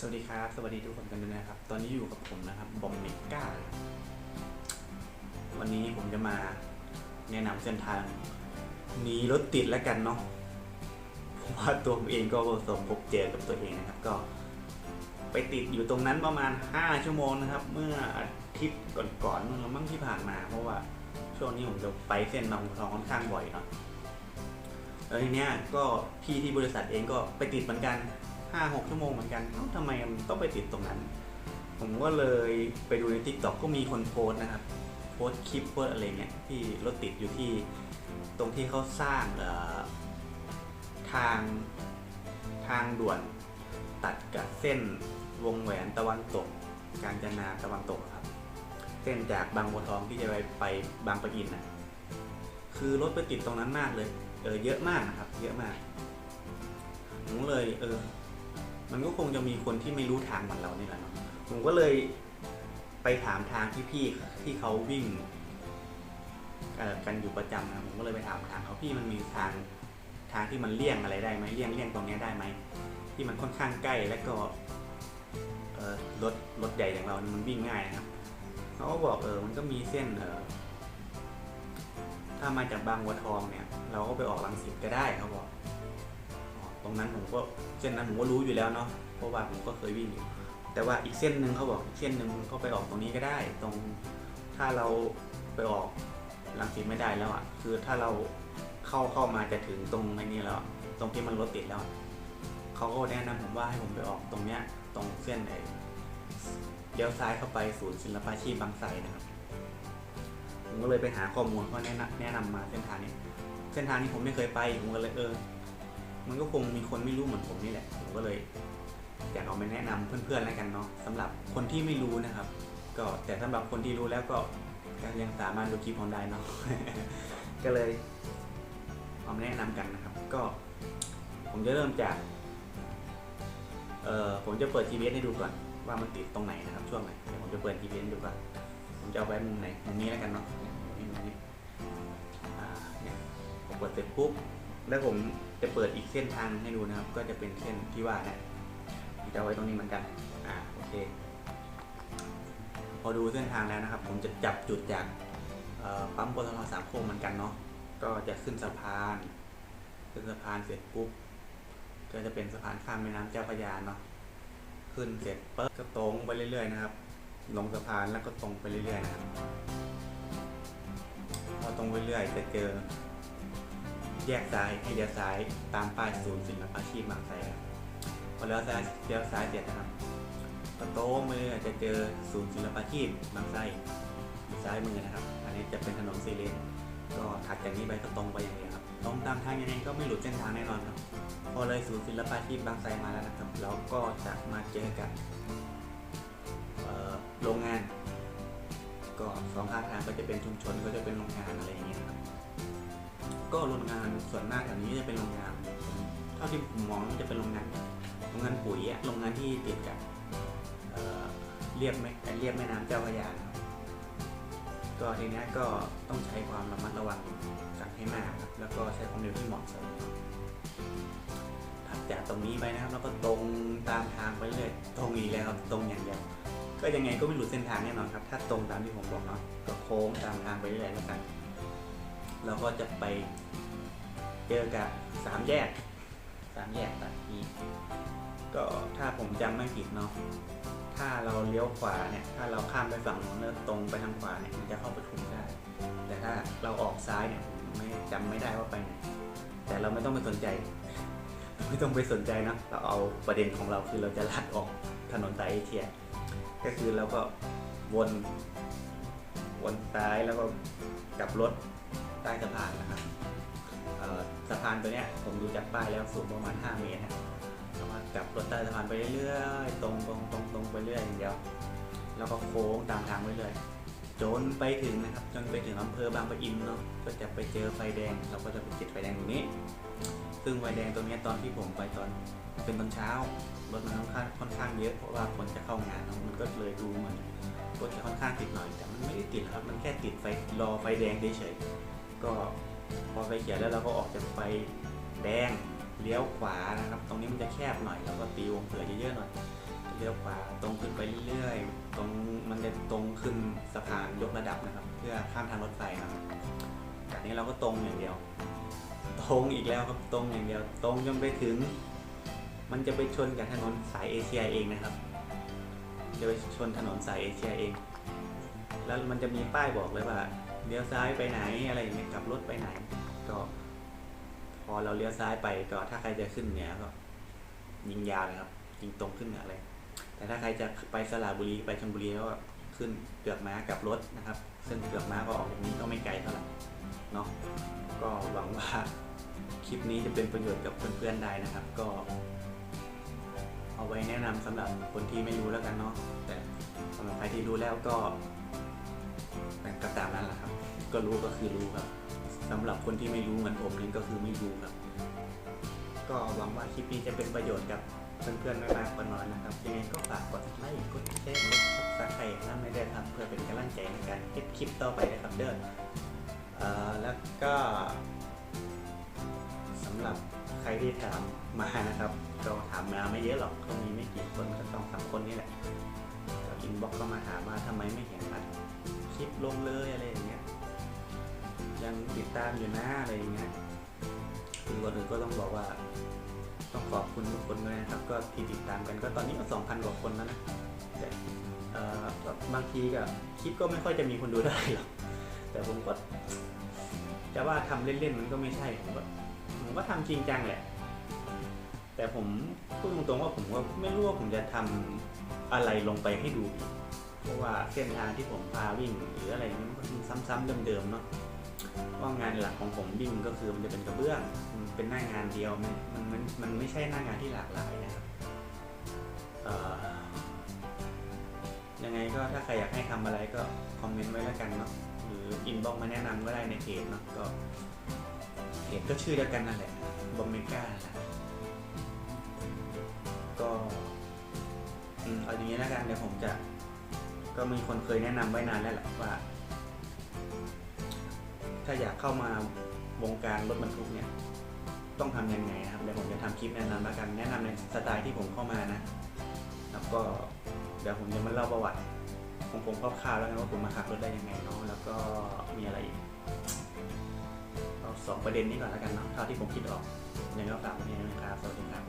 สวัสดีครับ สวัสดีทุกคนกันด้วยนะครับ ตอนนี้อยู่กับผมนะครับบอมเมก้า วันนี้ผมจะมาแนะนำเส้นทางหนีรถติดแล้วกันเนาะเพราะว่าตัวผมเองก็ประสบพบเจอกับตัวเองนะครับ ก็ไปติดอยู่ตรงนั้นประมาณ 5 ชั่วโมงนะครับ เมื่ออาทิตย์ก่อนๆเมื่อมั่งที่ผ่านมา เพราะว่าช่วงนี้ผมจะไปเส้นบางบัวทองค่อนข้างบ่อยเนาะแล้วทีเนี้ยก็พี่ที่บริษัทเองก็ไปติดเหมือนกัน ห้าหกชั่วโมงเหมือนกันเอ้าทำไมมันต้องไปติดตรงนั้น ผมก็เลยไปดูในทิกตอกก็มีคนโพสต์นะครับ โพสต์คลิปโพสต์อะไรเงี้ยที่รถติดอยู่ที่ตรงที่เขาสร้างทางทางด่วนตัดกับเส้นวงแหวนตะวันตก กาญจนาตะวันตกครับ เส้นจากบางบัวทองที่จะไปไปบางปะอินนะคือรถไปติดตรงนั้นมากเลย เออเยอะมากนะครับ เยอะมากผมเลยเออ มันก็คงจะมีคนที่ไม่รู้ทางเหมือนเรานี่แหละเนาะผมก็เลยไปถามทางที่พี่ๆที่เขาวิ่งกันอยู่ประจำนะผมก็เลยไปถามทางเขาพี่มันมีทางทางที่มันเลี่ยงอะไรได้ไหมเลี่ยงเลี่ยงตรงนี้ได้ไหมที่มันค่อนข้างใกล้แล้วก็รถรถใหญ่อย่างเรา มันวิ่งง่ายนะครับเขาก็บอกเออมันก็มีเส้นเออถ้ามาจากบางบัวทองเนี่ย เราก็ไปออกลังสิตก็ได้เขาบอก รงนั้นผมก็เส้นนั้นผมก็รู้อยู่แล้วเนาะเพราะว่าผมก็เคยวิ่งอยู่แต่ว่าอีกเส้นหนึ่งเขาบอกเส้นหนึ่งก็ไปออกตรงนี้ก็ได้ ตรงถ้าเราไปออกลังสิตไม่ได้แล้วอะคือถ้าเราเข้าเข้ามาจะถึงตรงไอ้นี้แล้วตรงที่มันรถติดแล้วเขาก็แนะนำผมว่าให้ผมไปออกตรงเนี้ยตรงเส้นไอ้เลี้ยวซ้ายเข้าไปศูนย์ศิลปาชีพบางไทรนะครับผมก็เลยไปหาข้อมูลเขาแนะนำแนะนำมาเส้นทางนี้ เส้นทางนี้ผมไม่เคยไปผมก็เลยเออ มันก็คงมีคนไม่รู้เหมือนผมนี่แหละ ผมก็เลยอยากเอามาแนะนำเพื่อนๆแล้วกันเนาะสำหรับคนที่ไม่รู้นะครับ ก็แต่สำหรับคนที่รู้แล้วก็ก็ยังสามารถดูคลิปผมได้เนาะก็เลยเอามาแนะนำกันนะครับ ก็ผมจะเริ่มจากเอ่อผมจะเปิด GPS ให้ดูก่อนว่ามันติดตรงไหนนะครับ ช่วงไหนเดี๋ยวผมจะเปิด GPS ดูก่อนผมจะเอาไว้มุมไหนมุมนี้แล้วกันเนาะมุมนี้มุมนี้อ่าเนี่ยผมเปิดเสร็จปุ๊บ แล้วผมจะเปิดอีกเส้นทางให้ดูนะครับ ก็จะเป็นเส้นที่ว่าเนี่ยจะไว้ตรงนี้เหมือนกัน อ่า โอเค พอดูเส้นทางแล้วนะครับ ผมจะจับจุดจากปั๊มปตทสามโคกเหมือนกันเนาะ ก็จะขึ้นสะพาน ขึ้นสะพานเสร็จปุ๊บ ก็จะเป็นสะพานข้ามแม่น้ำเจ้าพระยาเนาะ ขึ้นเสร็จปุ๊บก็ตรงไปเรื่อยๆนะครับ ลงสะพานแล้วก็ตรงไปเรื่อยๆนะครับ พอตรงไปเรื่อยจะเจอ แยกซ้ายให้เลี้ยวซ้ายตามป้ายศูนย์ศิลปาชีพบางไทรครับพอเลี้ยวซ้ายเลี้ยวซ้ายเสร็จนะครับก็โต้งไปเรื่อจะเจอศูนย์ศิลปาชีพบางไทรซ้ายมือนะครับ อันนี้จะเป็นถนนซีเลนก็ถัดจากนี้ไปก็ตรงไปอย่างเดียวครับ ตรงตามทางยังไงก็ไม่หลุดเส้นทางแน่นอนครับ พอเลยศูนย์ศิลปาชีพบางไทรมาแล้วนะครับเราก็จะมาเจอกับโรงงาน ก็สองข้างทางก็จะเป็นชุมชนก็จะเป็นโรงงานอะไรอย่างเงี้ยครับ ก็โรงงานส่วนมากแถวนี้จะเป็นโรงงานเท่าที่ผมมองจะเป็นโรงงานโรงงานปุ๋ยโรงงานที่ติดกับเเรียบแม่เรียบแม่น้ำเจ้าพระยาครับก็ทีเนี้ยก็ต้องใช้ความระมัดระวังกันให้มากครับแล้วก็ใช้ความเร็วที่เหมาะสมถัดจากตรงนี้ไปนะครับ แล้วก็ตรงตามทางไปเรื่อยตรงอีกแล้วครับตรงอย่างเดียวก็ยังไงก็ไม่หลุดเส้นทางแน่นอนครับ ถ้าตรงตามที่ผมบอกเนาะก็โค้งตามทางไปเรื่อยแล้วกัน เราก็จะไปเจอกับสามแยกสามแยกตัดนี้ก็ถ้าผมจำไม่ผิดเนาะถ้าเราเลี้ยวขวาเนี่ย ถ้าเราข้ามไปฝั่งนู้นแล้วตรงไปทางขวาเนี่ยมันจะเข้าปทุมได้ แต่ถ้าเราออกซ้ายเนี่ยผมไม่จำไม่ได้ว่าไปไหนแต่เราไม่ต้องไปสนใจ ไม่ต้องไปสนใจนะเราเอาประเด็นของเราคือเราจะลัดออกถนนสายเอเชียก็คือเราก็วนวนซ้ายแล้วก็กลับรถ ใต้สะพานนะครับสะพานตัวเนี้ยผมดูจากป้ายแล้วสูงประมาณ 5 เมตรนะแล้วก็กลับรถใต้สะพานไปเรื่อยๆ ตรงตรงตรงตรงไปเรื่อยอย่างเดียว แล้วก็โค้งตามทางไปเรื่อยจนไปถึงนะครับ จนไปถึงอำเภอบางปะอินเนาะ ก็จะไปเจอไฟแดง เราก็จะไปติดไฟแดงตรงนี้ ซึ่งไฟแดงตรงนี้ตอนที่ผมไปตอนเป็นตอนเช้ารถมันค่อนข้างค่อนข้างเยอะเพราะว่าคนจะเข้างานมันก็เลยดูเหมือนรถจะค่อนข้างติดหน่อยแต่มันไม่ได้ติดครับ มันแค่ติดไฟรอไฟแดงเฉยๆ ก็พอไฟเขียวแล้วเราก็ออกจากไฟแดงเลี้ยวขวานะครับ ตรงนี้มันจะแคบหน่อยเราก็ตีวงเผื่อเยอะๆหน่อยเลี้ยวขวาตรงขึ้นไปเรื่อยๆ ตรงมันจะตรงขึ้นสะพานยกระดับนะครับ เพื่อข้ามทางรถไฟนะครับจากนี้เราก็ตรงอย่างเดียว ตรงอีกแล้วครับตรงอย่างเดียว ตรงจนไปถึง มันจะไปชนกับถนนสายเอเชียเองนะครับ จะไปชนถนนสายเอเชียเอง แล้วมันจะมีป้ายบอกเลยว่า เลี้ยวซ้ายไปไหนอะไรอย่างเงี้ยกลับรถไปไหน ก็ พอเราเลี้ยวซ้ายไปก็ถ้าใครจะขึ้นเหนือก็ยิงยาวเลยครับยิงตรงขึ้นเหนือเลย แต่ถ้าใครจะไปสระบุรีไปชลบุรีก็ขึ้นเกือกม้ากลับรถนะครับ ซึ่งเกือกม้าก็ออกจากนี้ก็ไม่ไกลเท่าไหร่เนาะก็หวังว่าคลิปนี้จะเป็นประโยชน์กับเพื่อนๆได้นะครับ ก็ เอาไว้แนะนำสำหรับคนที่ไม่รู้แล้วกันเนาะแต่สำหรับใครที่รู้แล้วก็ ก็รู้ก็คือรู้ครับสำหรับคนที่ไม่รู้เหมือนผมนี่ก็คือไม่รู้ครับ ก็หวังว่าคลิปนี้จะเป็นประโยชน์กับเพื่อนๆไม่มากก็น้อยนะครับยังไงก็ฝากกดไลค์กดแชร์กดซับสไครต์นั่นไม่ได้ครับเพื่อเป็นกำลังใจในการเก็บคลิปต่อไปนะครับเด้อแล้วก็สำหรับใครที่ถามมานะครับก็ถามมาไม่เยอะหรอกก็มีไม่กี่คนก็สองสามคนนี่แหละก็อินบ็อกก็มาถามว่าทำไมไม่เห็นอัดคลิปลงเลยอะไรอย่างเงี้ยยัง ติดตามอยู่นะอะไรอย่างเงี้ยคือก่อนอื่นก็ต้องบอกว่า ต้องขอบคุณทุกคนด้วยนะครับ ก็ที่ติดตามกันก็ตอนนี้ก็สองพันกว่าคนแล้วนะแต่เอ่อบางทีก็คลิปก็ไม่ค่อยจะมีคนดูได้หรอกแต่ผมก็จะว่าทำเล่นๆมันก็ไม่ใช่ผมก็ผมก็ทำจริงจังแหละ แต่ผมพูดตรงๆว่าผมก็ไม่รู้ว่าผมจะทำอะไรลงไปให้ดูอีกเพราะว่าเส้นทางที่ผมพาวิ่งหรืออะไรนี้มันก็ซ้ำๆเดิมๆเนาะ หลักของผมวิ่งก็คือมันจะเป็นกระเบื้องมันเป็นหน้างานเดียวมันมันมันไม่ใช่หน้างานที่หลากหลายนะครับยังไงก็ถ้าใครอยากให้ทำอะไรก็คอมเมนต์ไว้แล้วกันเนาะหรืออินบ็อกมาแนะนำก็ได้ในเพจเนาะก็เพจก็ชื่อเดียวกันนั่นแหละบอมเมก้าแหละก็อืมเอาอย่างนี้แล้วกันเดี๋ยวผมจะ ก็มีคนเคยแนะนำไว้นานแล้วแหละว่า ถ้าอยากเข้ามาวงการรถบรรทุกเนี่ยต้องทำยังไงนะครับเดี๋ยวผมจะทำคลิปแนะนำแล้วกันแนะนำในสไตล์ที่ผมเข้ามานะ แล้วก็เดี๋ยวผมจะมาเล่าประวัติของผมคร่าวๆแล้วกันว่าผมมาขับรถได้ยังไงเนาะแล้วก็มีอะไรอีกเอาสองประเด็นนี้ก่อนแล้วกันเนาะเท่าที่ผมคิดออกยังไงก็ฝากไว้ในนะครับสวัสดีครับ